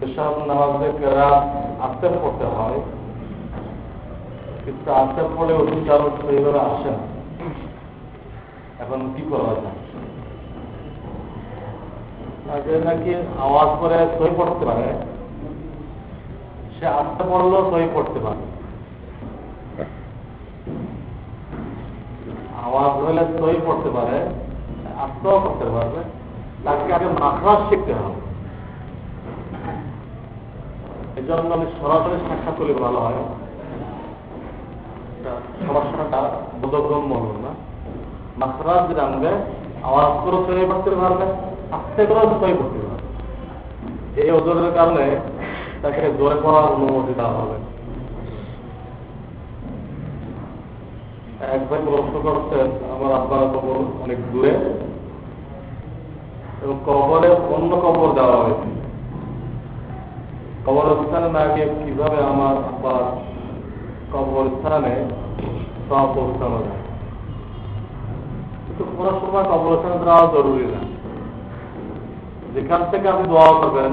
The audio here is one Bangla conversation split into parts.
পেশাব নামাজে কেরাত আস্তে পড়তে হয়। কিন্তু আস্তে পড়ে উচ্চারণ সেইভাবে আসে না। এখন কি করা যায়? আগে নাকি আওয়াজ করে সই পড়তে পারে। সে আস্তে পড়লেও সই পড়তে পারে। আওয়াজ হলে সই পড়তে পারে আস্তেও করতে পারবে। তাকে আগে মাখরাজ শিখতে হবে। এই জন্য আমি সরাসরি সাক্ষাৎ করলে ভালো হয়। সমস্যাটা বোধগম্য হল না। পারবে আস্তে করে পারবে এই ওজনের কারণে তাকে জোরে পড়ার অনুমতি দেওয়া হবে। এক ভাই প্রশ্ন করছেন, আমার আব্বার কবর অনেক দূরে এবং কবরে অন্য কবর দেওয়া হয়েছে। কবরস্থানে না গিয়ে কীভাবে আমার আব্বার কবরস্থানে সব কিন্তু কোনো সময় কবরস্থানে দেওয়া জরুরি না। যেখান থেকে আপনি দোয়া করবেন,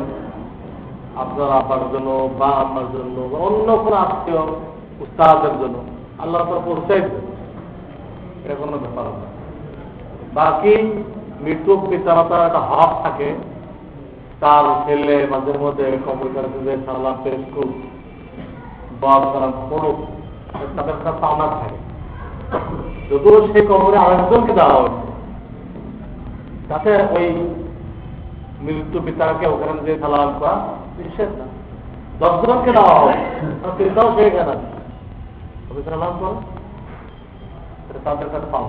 আপনার আব্বার জন্য বা আপনার জন্য বা অন্য কোনো আত্মীয় উস্তাদের জন্য আল্লাহ তো পৌঁছাই এটা কোনো ব্যাপার না। বাকি মৃত্যু পিতামাতার একটা হক থাকে। তার ছেলে মাঝে মধ্যে কবর কাছে যে সালাম পেশ করুক বা সালাম পড়ুক, তাদের একটা পাওনা থাকে। যদিও সেই কবরে আরেকজনকে দেওয়া হয়েছে। তাতে ওই মৃত্যু পিতাকে ওখানে যে সালাম করা নিষেধ না। দশজনকে দেওয়া হবে পিতাও সেখানে আছে। ওকে সালাম করো? তাদের কাছে না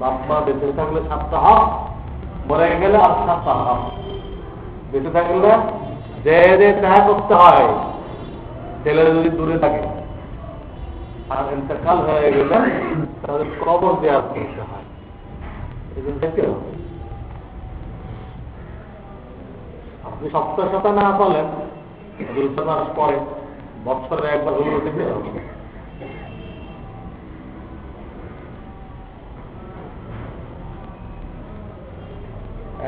বাপ মা বেঁচে থাকলে সাতটা হক, মরে গেলে আর সাতটা হক। বেঁচে থাকলে যে যে ত্যাগ করতে হয় ছেলে যদি দূরে থাকে আর ইন্তেকাল হয়ে গেলে তাদের কবর দেওয়ার করতে হয়। এই জন্য আপনি সপ্তাহ সপ্তাহ না বলেন দুই পরে বছরে একবার হলেও দেখতে হবে।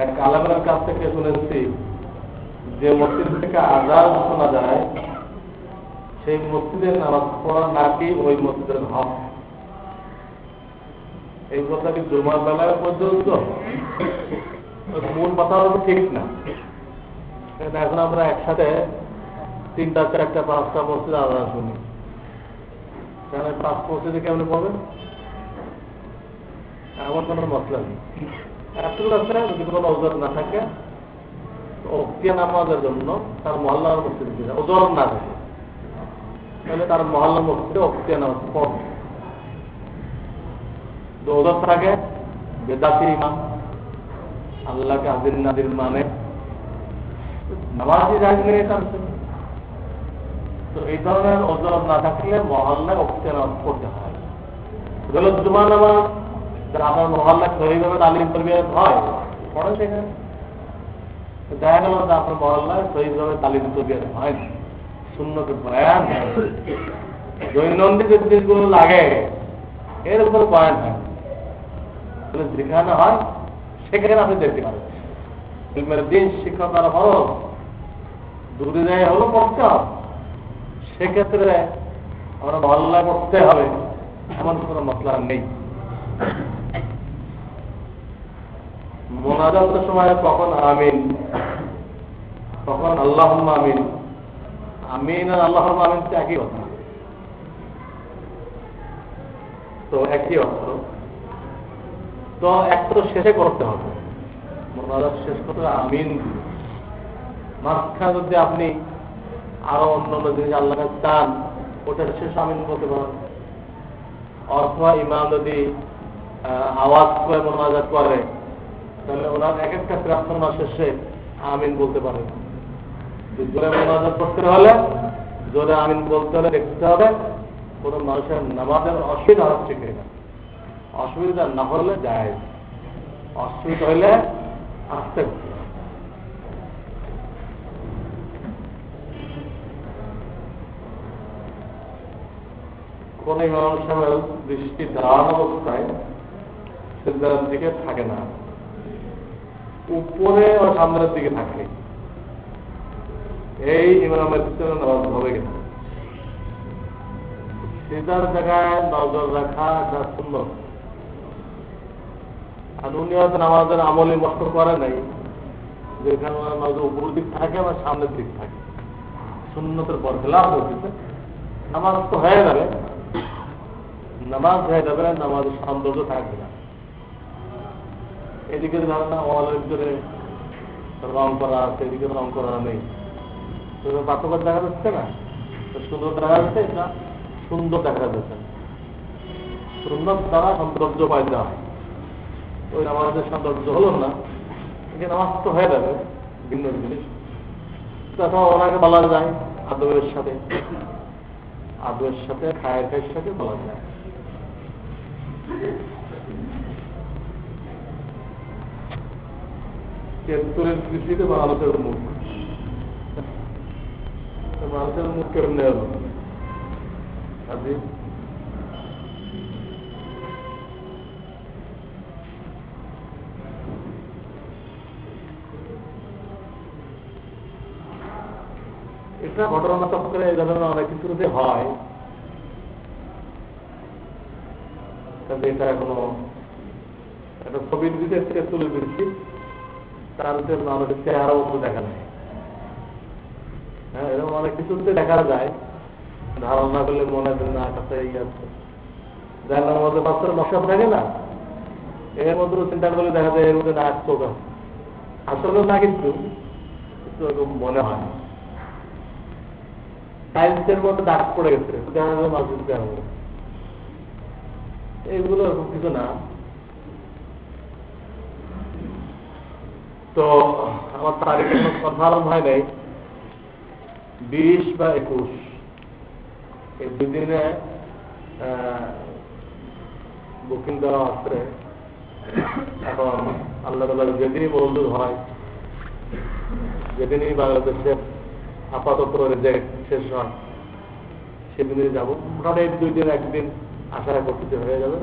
এক আলমের কাছ থেকে শুনেছি যে মসজিদ থেকে আজাদ শোনা যায়, সেই মসজিদের নামাজ পড়া নাকি ওই মসজিদের হক? এই কথা কি জুমার বেলায় পর্যন্ত? মূল কথা হলো ঠিক না। এখন আমরা একসাথে তিনটা, চারটা, পাঁচটা মসজিদ আলাদা শুনি। কেন পাঁচ মসজিদে কেমন পড়বেন এমন কোনো মশলা নেই। এতগুলো আছে, যদি কোনো ওজন না থাকে অক্তিয়া নামাজের জন্য তার মহল্লার মসজিদে দিবে ওজন না থাকে তাহলে তার মহল্লা মসজিদে অক্তিয়া নামাজ পড়বে ওজন থাকে, বেদাতি ইমাম, আল্লাহকে হাজির নাদির মানে নামাজি রাখবে এটা তো এই ধরনের ওজন না থাকলে মহল্লায় অক্তিয়া নামাজ পড়তে হয়। জুমা নামাজ যারা আমার মহল্লা সহিভাবে তালিম করবে হয় সেখানে। দেখা গেল যে আপনার মহল্লায় সহিভাবে তালিম করবে হয় শূন্যকে বয়ান। দৈনন্দিন জিনিসগুলো লাগে, এর উপরে বয়ান হয়। যেখানে হয়, সেখানে আপনি দেখতে পারেন ফিল্মের দিন দূরে যায় হলো পড়তে হবে। সেক্ষেত্রে আমরা মহল্লায় পড়তে হবে, এমন কোনো মশলা নেই। মোনাজাতের সময় কখন আমিন? তখন আল্লাহ আমিন? আমিন আর আল্লাহ আমিন একই কথা তো একই অর্থ। তো এক তো শেষে করতে হবে। মোনাজাত শেষ করতে আমিন। মাঝখানে যদি আপনি আরও অন্য অন্য জিনিস আল্লাহ চান, ওটা শেষ আমিন বলতে পারেন অথবা ইমাম যদি আওয়াজ করে মোনাজাত করে তাহলে ওনার এক একটা প্রার্থনা শেষে আমিন বলতে পারে। জোরে মোনাজাত করতে হলে জোরে আমিন বলতে হলে দেখতে হবে, কোনো মানুষের নামাজের অসুবিধা হচ্ছে কিনা অসুবিধা না হলে যায়। অসুবিধা হলে আসতে। কোন ইমাম সাহেব দৃষ্টি দাঁড়ান অবস্থায় সিদ্ধার দিকে থাকে না। উপরে ও সামনের দিকে থাকে। এই ইমামের পিছনে নামাজ হবে কিনা সেটার জায়গায় নজর রাখা এটা সুন্দর। আর উনি হয়তো নামাজের আমলে নষ্ট করে নাই যেখানে নজর উপর দিক থাকে বা সামনের দিক থাকে। সুন্নতের পর খেলাফ হয়েছে নামাজ তো হয়ে যাবে। নামাজ হয়ে যাবে নামাজের সৌন্দর্য থাকবে না। এদিকে ধারণা ওয়ালের ভিতরে রং করা আছে এদিকে রং করা নেই। পার্থক্য দেখা যাচ্ছে না? তো সুন্দর দেখা যাচ্ছে এটা সুন্দর দেখা যাচ্ছে। সুন্দর দ্বারা সৌন্দর্য পাইতে হয় ওই নামাজের সৌন্দর্য হলো না। এই নামাজ তো হয়ে যাবে, ভিন্ন জিনিস। তখন ওনাকে বলা যায় আদবের সাথে। আদবের সাথে, খায়ের খায়ের সাথে বলা যায়। তেত্তরের কৃষিতে ভারতের মুখ ভারতের এটা ঘটনা চক্রে এই ধরনের অনেক কিছুতে হয় তবে এটা এখনও একটা ছবির দিকে তুলে দিচ্ছি তার জন্য আমাদের চেহারা মতো দেখা নাই হ্যাঁ এরকম অনেক কিছুতে দেখা যায়। ধারণা করলে মনে হয় না কাছে এই আছে জানার মধ্যে পাঁচটার মশাব থাকে না, এর মধ্যে চিন্তা করলে দেখা যায় এর মধ্যে নাক চোখ আসলে না কিন্তু মনে হয় টাইলসের মধ্যে দাগ পড়ে গেছে দেখা যাবে এইগুলো এরকম কিছু না। তো আমার তারিখ কনফার্ম হয় নাই। বিশ বা একুশ। এই দুদিনে বুকিং দেওয়া আছে। এখন আল্লাহ তালা যেদিনই মজুর হয়, যেদিনই বাংলাদেশের আপাতত রেজেক্ট শেষ হয়, সেদিনই যাব। মোটামুটি দুই দিন, একদিন আশা করতে হয়ে যাবে।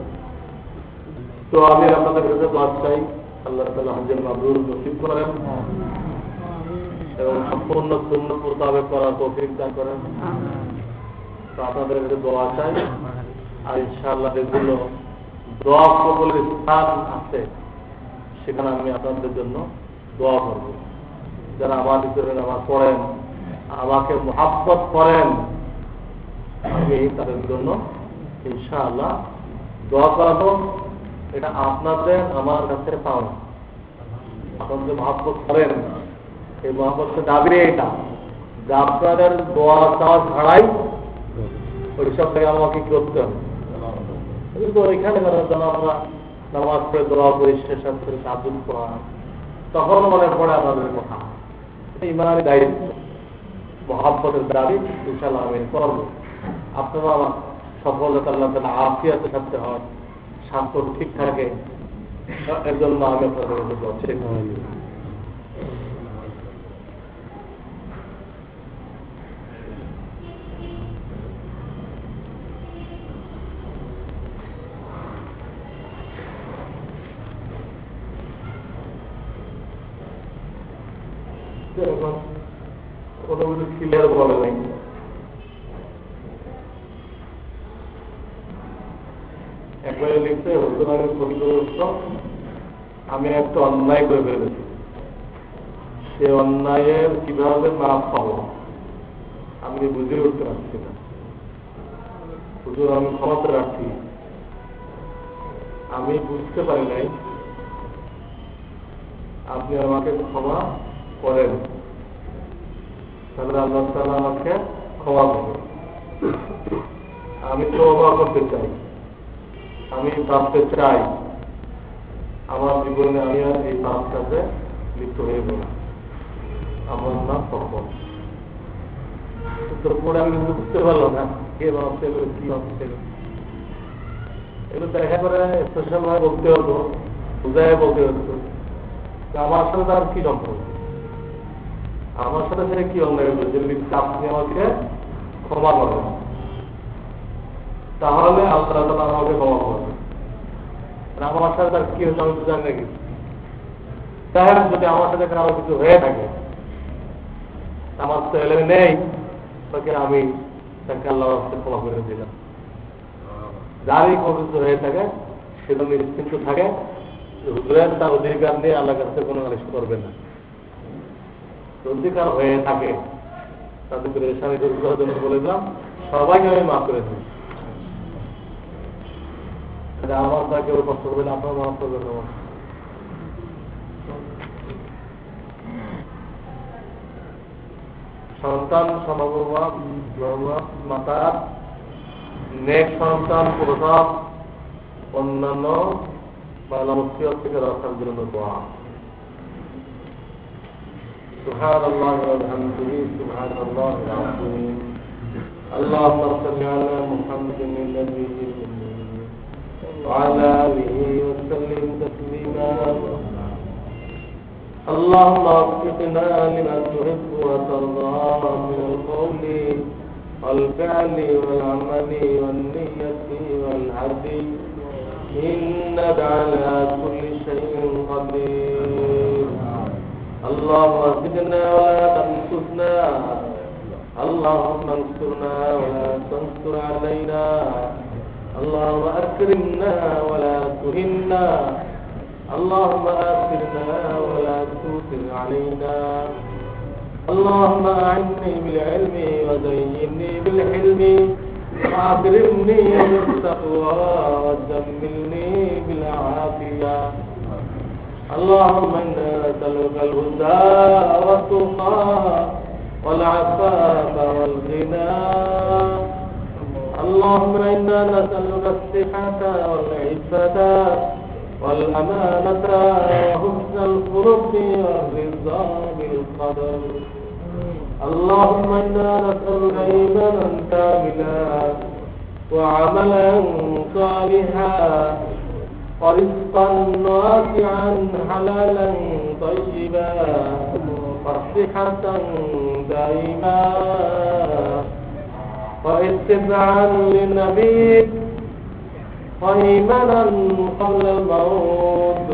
তো আমি আপনাদের কাছে দোয়া চাই আল্লাহ তালা হজের মাবরুর নসিব করেন। এবং সম্পূর্ণ পূর্ণ মোতাবেক করার তৌফিক দান করেন। তো আপনাদের কাছে দোয়া চাই। আর ইনশাআল্লাহ যেগুলো দোয়া কবলের স্থান আছে সেখানে আমি আপনাদের জন্য দোয়া করব। যারা আমার ভিতরে নামাজ পড়েন আমাকে মহাব্বত করেন আমি তাদের জন্য ইনশাআল্লাহ দোয়া করাবো। এটা আপনাদের আমার কাছে পাওয়া আপনারা যে মহাব্বত করেন এই মহাব্বতের দাবি এটা। যে আপনাদের দোয়া চাওয়া ছাড়াই ওইসব থেকে আমাকে করতে হবে? কিন্তু ওইখানে যেন আমরা নামাজ পড়ে দোয়া করি, শেষ করে কাজুল করা তখন মনে পড়ে আমাদের কথা। এটা ইমানি দায়িত্ব। মহাব্বতের দাবি ইনশাল্লাহ আমি করব। আপনারা আমার সফলতা আল্লাহ তালা আফিয়াতে থাকতে হয়। স্বাস্থ্য ঠিক থাকে একজন জন্য আমি আপনাদের এখন কোনো কিছু ক্লিয়ার বলে নাই। একবারে লিখতে আমি ক্ষতিগ্রস্ত আমি একটা অন্যায় করে ফেলেছি। সে অন্যায়ের কীভাবে মাপ পাবো? আমি বুঝে উঠতে পারছি না। হুজুর, আমি ক্ষমতা রাখছি। আমি বুঝতে পারি নাই আপনি আমাকে ক্ষমা করেন। তাহলে আল্লাহ তালা আমাকে ক্ষমা করবেন। আমি তো অবাক করতে চাই। আমি ভাবতে চাই, আমার জীবনে আমি আর এই পাপ কাজে লিপ্ত হয়ে গেল আমার নাম সফল তো পরে আমি বুঝতে পারলাম না কে ভাবছে এগুলো কি ভাবছে এগুলো দেখা করে স্পেশাল ভাবে বলতে হতো, বুঝায় বলতে হতো আমার সাথে তার কি সম্পর্ক? আমার সাথে সেটা কি অন্যায় হলো যদি আপনি আমাকে ক্ষমা করেন তাহলে আল্লাহ তালা আমাকে ক্ষমা করবে। আমার সাথে তার কি হচ্ছে আমি তো জানি নাকি তাহলে যদি আমার সাথে কারও কিছু হয়ে থাকে, আমার তো নেই তাকে আমি তাকে আল্লাহ ক্ষমা করে দিলাম। যারই পবিত্র হয়ে থাকে সেটা নিশ্চিন্ত থাকে হুজুরের তার অধিকার নিয়ে আল্লাহর কাছে কোনো করবে না। অধিকার হয়ে থাকে তাদের পরেশানি দূর করার জন্য বলে দিলাম, সবাইকে আমি মাফ করে দিই তাহলে আমার তা কেউ কষ্ট করবে না আপনার মাফ করবেন আমার সন্তান সমবর্মা মাতার নেক সন্তান প্রসব অন্যান্য বাংলা মুক্তিয়ত থেকে রক্ষার জন্য দোয়া سبحان الله وبحمده سبحان الله العظيم اللهم صل على محمد النبي الأمي وعلى آله وسلم تسليما. اللهم وفقنا لما تحب وترضى من القول والفعل والعمل والنية والهدي. إنك على كل شيء قدير. اللهم زدنا ولا تنقصنا. اللهم انصرنا ولا تنصر علينا. اللهم أكرمنا ولا تهنا. اللهم آثرنا ولا تؤثر علينا. اللهم أعني بالعلم وزيني بالحلم. وأكرمني بالتقوى وجملني بالعافية. اللهم إنا نسألك الهدى والتقى والعفاف والغنى. اللهم إنا نسألك الصحة والعفة والأمانة وحسن الخلق والرضا بالقدر. اللهم إنا نسألك إيمانا كاملا وعملا صالحا ورزقا واسعا حلالا طيبا وصحة دائما. واتباعا للنبي وإيمانا قبل الموت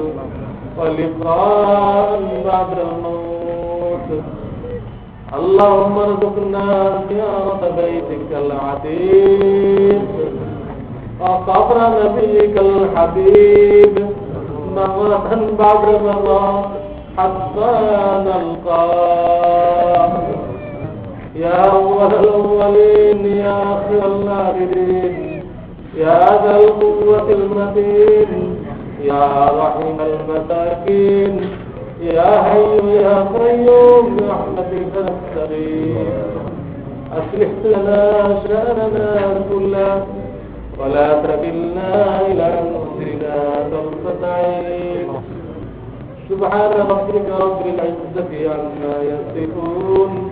ولقاء بعد الموت. اللهم ارزقنا زيارة بيتك العتيق وقبر نبيك الحبيب مرة بعد مرة حتى نلقاه. يا أول الأولين يا آخر الآخرين يا ذا القوة المتين يا رحيم المساكين يا حي يا قيوم برحمتك نستغيث. أصلح لنا شأننا كله ولا تكلنا إلى أنفسنا طرفة عين. سبحان ربك رب العزة عما يصفون.